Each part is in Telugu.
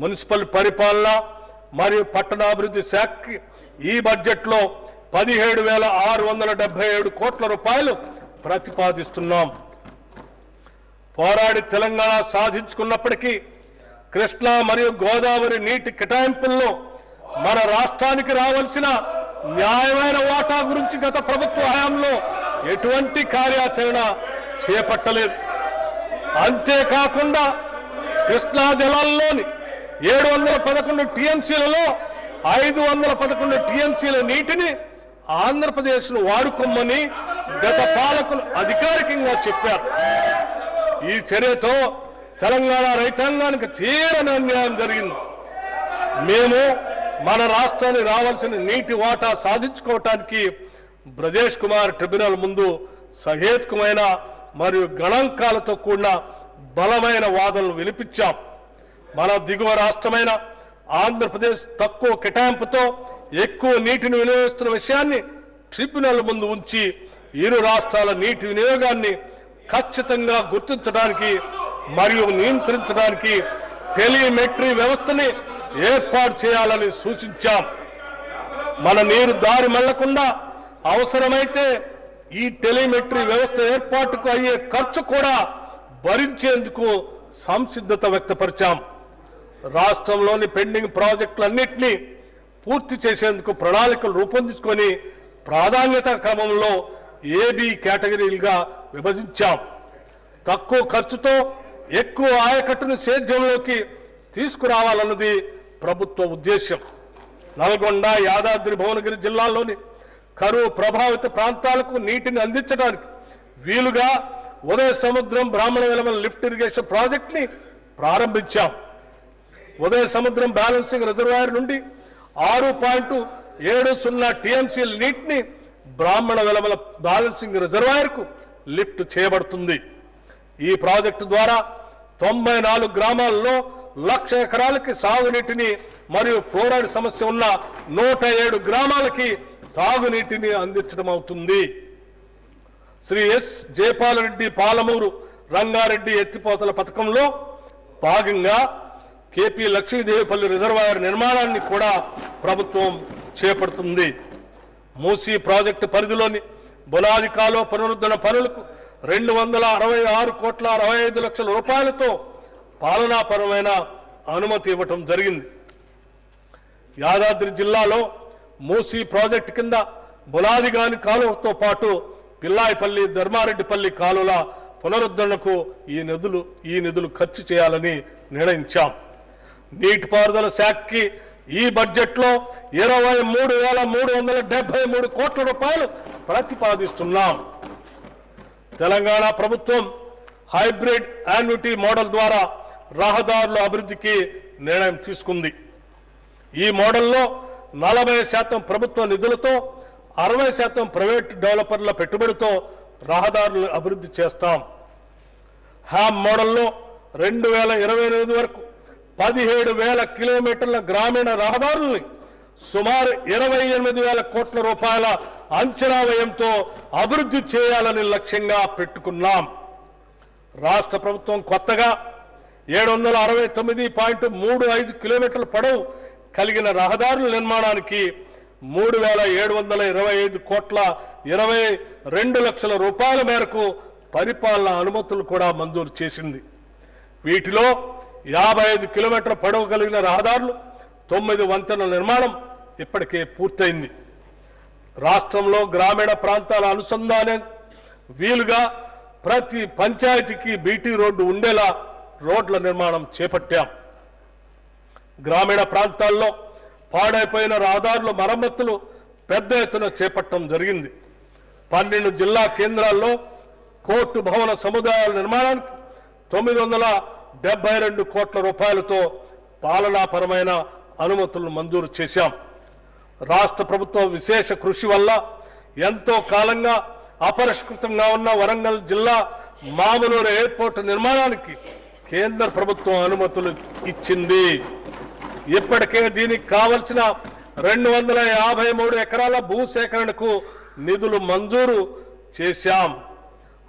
మున్సిపల్ పరిపాలన మరియు పట్టణాభివృద్ధి శాఖ ఈ బడ్జెట్లో పదిహేడు వేల ఆరు వందల డెబ్బై ఏడు కోట్ల రూపాయలు ప్రతిపాదిస్తున్నాం. పోరాడి తెలంగాణ సాధించుకున్నప్పటికీ కృష్ణా మరియు గోదావరి నీటి కేటాయింపుల్లో మన రాష్ట్రానికి రావాల్సిన న్యాయమైన వాటా గురించి గత ప్రభుత్వ హయాంలో ఎటువంటి కార్యాచరణ చేపట్టలేదు. అంతేకాకుండా కృష్ణా జలాల్లోని ఏడు వందల పదకొండు టీఎంసీలలో ఐదు వందల పదకొండు టీఎంసీల నీటిని ఆంధ్రప్రదేశ్ను వాడుకోమని గత పాలకులు అధికారికంగా చెప్పారు. ఈ చర్యతో తెలంగాణ రైతాంగానికి తీరని అన్యాయం జరిగింది. మేము మన రాష్ట్రానికి రావాల్సిన నీటి వాటా సాధించుకోవటానికి బ్రజేష్ కుమార్ ట్రిబ్యునల్ ముందు సహేతుకమైన మరియు గణాంకాలతో కూడిన బలమైన వాదనలు వినిపించాం. మన దిగువ రాష్ట్రమైన ఆంధ్రప్రదేశ్ తక్కువ కేటాయింపుతో ఎక్కువ నీటిని వినియోగిస్తున్న విషయాన్ని ట్రిబ్యునల్ ముందు ఉంచి ఇరు రాష్ట్రాల నీటి వినియోగాన్ని ఖచ్చితంగా గుర్తించడానికి మరియు నియంత్రించడానికి టెలిమెట్రీ వ్యవస్థని ఏర్పాటు చేయాలని సూచించాం. మన నీరు దారి మళ్ళకుండా అవసరమైతే ఈ టెలిమెట్రీ వ్యవస్థ ఏర్పాటుకు అయ్యే ఖర్చు కూడా భరించేందుకు సంసిద్ధత వ్యక్తపరిచాం. రాష్ట్రంలోని పెండింగ్ ప్రాజెక్టులన్నింటినీ పూర్తి చేసేందుకు ప్రణాళికలు రూపొందించుకొని ప్రాధాన్యత క్రమంలో ఏబి కేటగిరీలుగా విభజించాం. తక్కువ ఖర్చుతో ఎక్కువ ఆయకట్టును సేద్యంలోకి తీసుకురావాలన్నది ప్రభుత్వ ఉద్దేశం నల్గొండ యాదాద్రి భువనగిరి జిల్లాల్లోని కరువు ప్రభావిత ప్రాంతాలకు నీటిని అందించడానికి వీలుగా ఉదయ సముద్రం బ్రాహ్మణ వెలమల లిఫ్ట్ ఇరిగేషన్ ప్రాజెక్ట్ని ప్రారంభించాం. ఉదయ సముద్రం బ్యాలెన్సింగ్ రిజర్వాయర్ నుండి ఆరు పాయింట్ ఏడు సున్నా టీఎంసీల నీటిని బ్రాహ్మణ వెలమల బ్యాలెన్సింగ్ రిజర్వాయర్కు లిఫ్ట్ చేయబడుతుంది. ఈ ప్రాజెక్టు ద్వారా తొంభై నాలుగు గ్రామాల్లో లక్ష ఎకరాలకి సాగునీటిని మరియు ఫ్లోరైడ్ సమస్య ఉన్న నూట ఏడు గ్రామాలకి తాగునీటిని అందించడం అవుతుంది. శ్రీ ఎస్ జయపాలరెడ్డి పాలమూరు రంగారెడ్డి ఎత్తిపోతల పథకంలో భాగంగా కేపీ లక్ష్మీదేవిపల్లి రిజర్వాయర్ నిర్మాణాన్ని కూడా ప్రభుత్వం చేపడుతుంది. మూసీ ప్రాజెక్టు పరిధిలోని బులాది కాలువ పునరుద్ధరణ పనులకు రెండు వందల అరవై ఆరు కోట్ల అరవై ఐదు లక్షల రూపాయలతో పాలనాపరమైన అనుమతి ఇవ్వటం జరిగింది. యాదాద్రి జిల్లాలో మూసీ ప్రాజెక్టు కింద బులాదిగాని కాలువతో పాటు పిల్లాయిపల్లి ధర్మారెడ్డిపల్లి కాలువల పునరుద్ధరణకు ఈ నిధులు ఈ నిధులు ఖర్చు చేయాలని నిర్ణయించాం. నీటిపారుదల శాఖకి ఈ బడ్జెట్లో ఇరవై మూడు వేల మూడు వందల డెబ్బై మూడు కోట్ల రూపాయలు ప్రతిపాదిస్తున్నాం. తెలంగాణ ప్రభుత్వం హైబ్రిడ్ యాన్యుటీ మోడల్ ద్వారా రహదారుల అభివృద్ధికి నిర్ణయం తీసుకుంది. ఈ మోడల్లో నలభై శాతం ప్రభుత్వ నిధులతో అరవై శాతం ప్రైవేట్ డెవలపర్ల పెట్టుబడితో రహదారులు అభివృద్ధి చేస్తాం. హ్యామ్ మోడల్లో రెండు వేల ఇరవై ఎనిమిది వరకు పదిహేడు వేల కిలోమీటర్ల గ్రామీణ రహదారుల్ని సుమారు ఇరవై ఎనిమిది వేల కోట్ల రూపాయల అంచనా వ్యయంతో అభివృద్ధి చేయాలని లక్ష్యంగా పెట్టుకున్నాం. రాష్ట్ర ప్రభుత్వం కొత్తగా ఏడు వందల అరవై తొమ్మిది పాయింట్ మూడు ఐదు కిలోమీటర్ల పొడవు కలిగిన రహదారుల నిర్మాణానికి మూడు వేల ఏడు వందల ఇరవై ఐదు కోట్ల ఇరవై రెండు లక్షల రూపాయల మేరకు పరిపాలన అనుమతులు కూడా మంజూరు చేసింది. వీటిలో యాభై ఐదు కిలోమీటర్ల పొడవు కలిగిన రహదారులు తొమ్మిది వంతెనల నిర్మాణం ఇప్పటికే పూర్తయింది. రాష్ట్రంలో గ్రామీణ ప్రాంతాల అనుసంధానం వీలుగా ప్రతి పంచాయతీకి బీటీ రోడ్డు ఉండేలా రోడ్ల నిర్మాణం చేపట్టాం. గ్రామీణ ప్రాంతాల్లో పాడైపోయిన రహదారుల మరమ్మతులు పెద్ద ఎత్తున చేపట్టడం జరిగింది. పన్నెండు జిల్లా కేంద్రాల్లో కోర్టు భవన సముదాయాల నిర్మాణానికి తొమ్మిది వందల డెబ్బై రెండు కోట్ల రూపాయలతో పాలనాపరమైన అనుమతులను మంజూరు చేశాం. రాష్ట్ర ప్రభుత్వం విశేష కృషి వల్ల ఎంతో కాలంగా అపరిష్కృతంగా ఉన్న వరంగల్ జిల్లా మామనూరు ఎయిర్పోర్ట్ నిర్మాణానికి కేంద్ర ప్రభుత్వం అనుమతులు ఇచ్చింది. ఇప్పటికే దీనికి కావలసిన రెండు వందల యాభై మూడు ఎకరాల భూసేకరణకు నిధులు మంజూరు చేశాం.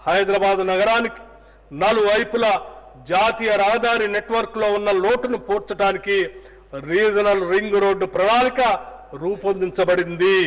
హైదరాబాద్ నగరానికి నలువైపులా జాతీయ రహదారి నెట్వర్క్లో ఉన్న లోటును పూడ్చడానికి రీజనల్ రింగ్ రోడ్డు ప్రణాళిక రూపొందించబడింది.